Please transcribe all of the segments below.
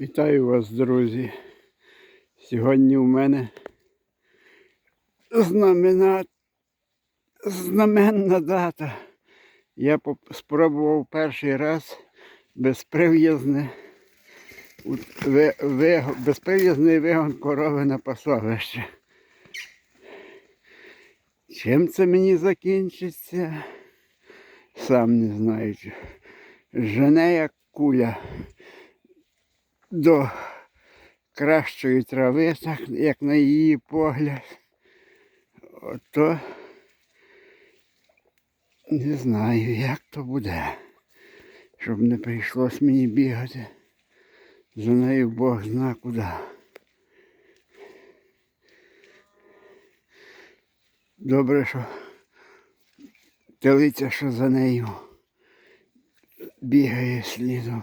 Вітаю вас, друзі. Сьогодні у мене знамена... знаменна дата. Я спробував перший раз безприв'язне безприв'язний вигон корови на пасовище. Чим це мені закінчиться? Сам не знаю. Жене як куля до кращої трави, так як на її погляд. Ото не знаю, як то буде, щоб не прийшлось мені бігати. За нею Бог зна куди. Добре, що телиця, що за нею бігає слідом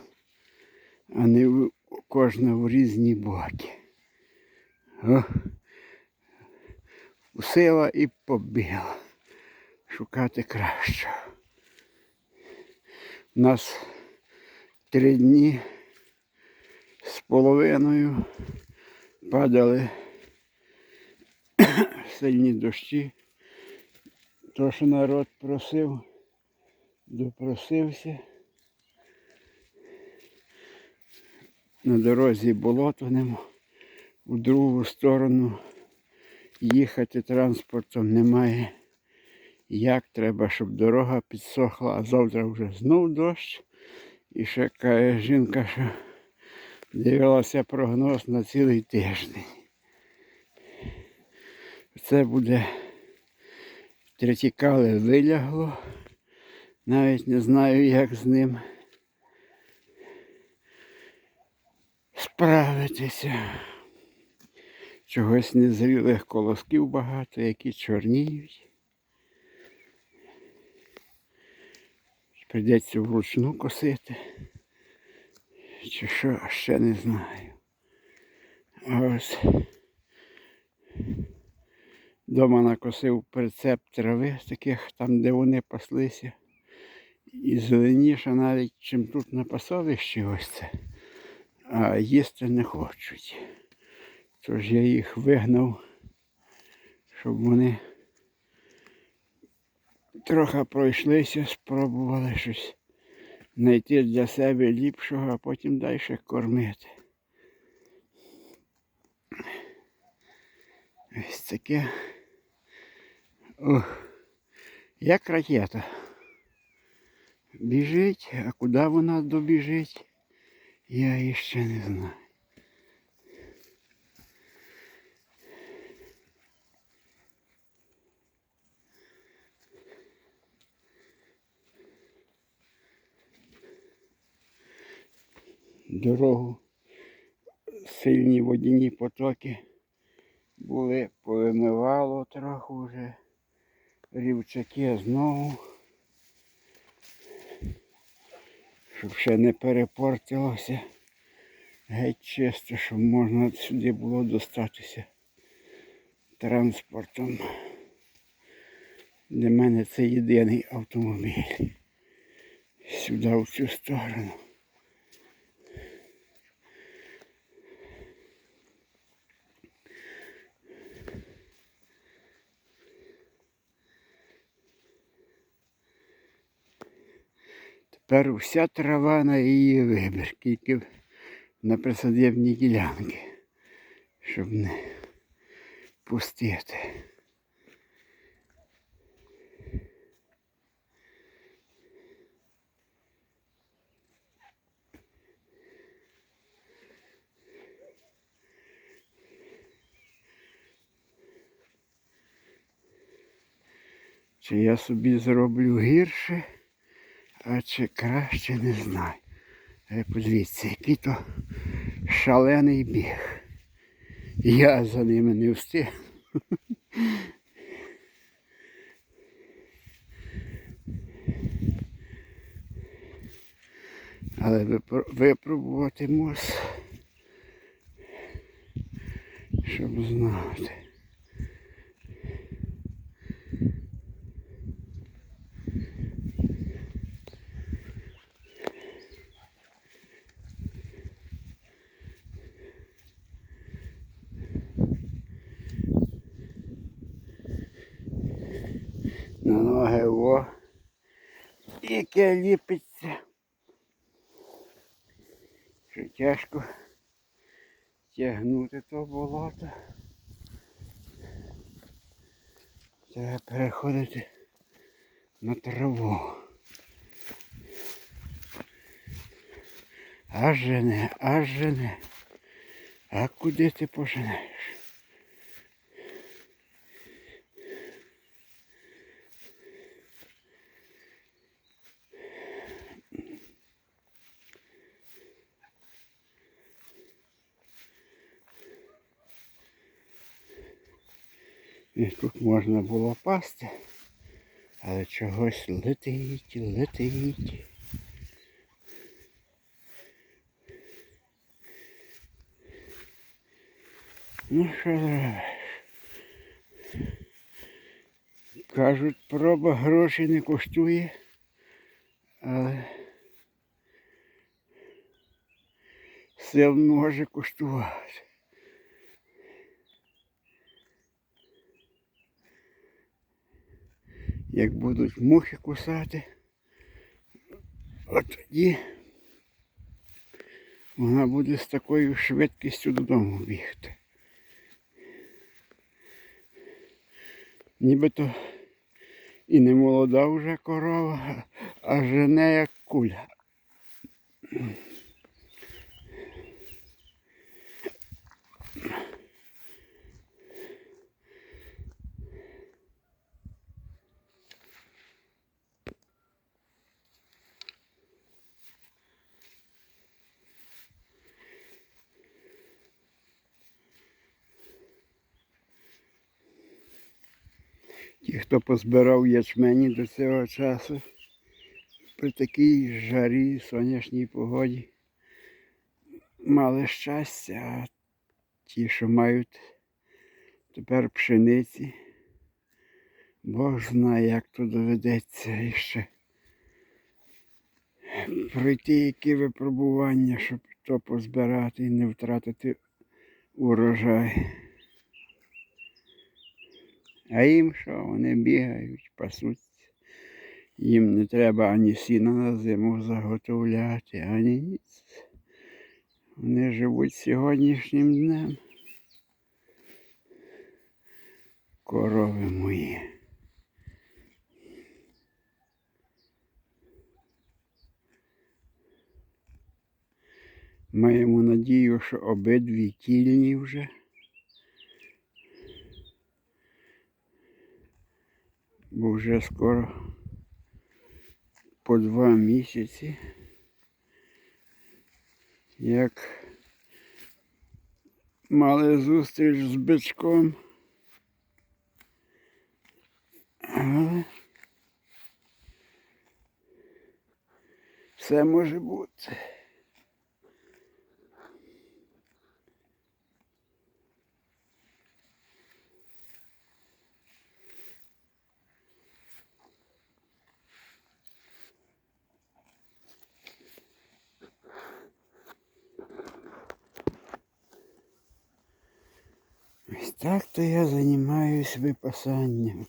а не кожна в різні боки. О, вкусила і побігла шукати кращого. У нас три дні з половиною падали сильні дощі. То, що народ просив, допросився. На дорозі болото нема. У другу сторону їхати транспортом немає. Як треба, щоб дорога підсохла, а завтра вже знов дощ. І ще каже жінка, що дивилася прогноз на цілий тиждень. Це буде третікале вилягло. Навіть не знаю, як з ним. Справитися. Чогось незрілих колосків багато, які чорніють. Прийдеться вручну косити. Чи що, ще не знаю. Ось дома накосив прицеп трави, таких там, де вони паслися. І зеленіше навіть, чим тут на пасовищі ось це а їсти не хочуть. Тож я їх вигнав, щоб вони трохи пройшлися, спробували щось знайти для себе ліпшого, а потім далі кормити. Ось таке. Ох, як ракета. Біжить, а куди вона добіжить? Я іще не знаю. Дорогу сильні водяні потоки були, повимивало трохи вже. Рівчаки знову. Щоб ще не перепортилося. Геть чисто, щоб можна сюди було достатися транспортом. Для мене це єдиний автомобіль. Сюди в цю сторону. Тепер вся трава на її вибір, тільки на присадибні ділянки, щоб не пустити. Чи я собі зроблю гірше, а чи краще не знаю. Е, Подивіться, який то шалений біг. Я за ними не встиг. Але випробувати мус, щоб знати. На ноги во. Яке ліпиться. Що тяжко тягнути то болото. Треба переходити на траву. Аж жене, аж жене. А куди ти поженеш? І тут можна було пасти, але чогось летить, летить. Ну що зробиш? Кажуть, проба грошей не коштує, але сил може коштувати. Як будуть мухи кусати, от тоді вона буде з такою швидкістю додому бігти. Нібито і не молода вже корова, а жене як куля. Ті, хто позбирав ячмені до цього часу, при такій жарі, сонячній погоді, мали щастя, а ті, що мають тепер пшениці, Бог знає, як то доведеться іще пройти які випробування, щоб то позбирати і не втратити урожай. А їм що? Вони бігають, пасуться. Їм не треба ані сіна на зиму заготовляти, ані ніц. Вони живуть сьогоднішнім днем. Корови мої. Маємо надію, що обидві тільні вже. Бо вже скоро по два місяці, як мали зустріч з бичком. Але все може бути. Ось так то я займаюсь випасанням.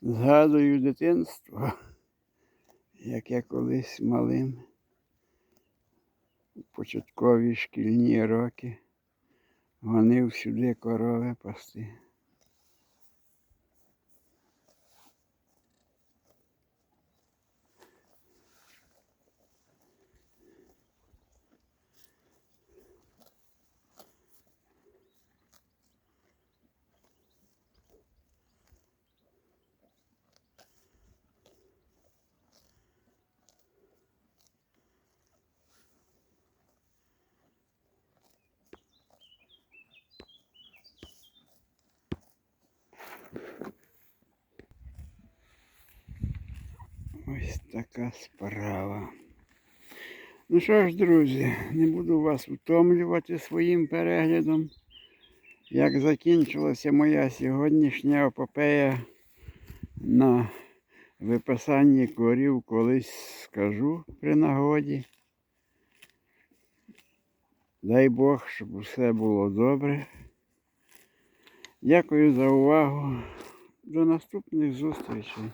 Згадую дитинство, як я колись малим у початкові шкільні роки гонив сюди корови пасти. Ось така справа. Ну що ж, друзі, не буду вас утомлювати своїм переглядом. Як закінчилася моя сьогоднішня епопея на виписанні корів, колись скажу при нагоді. Дай Бог, щоб усе було добре. Дякую за увагу. До наступних зустрічей.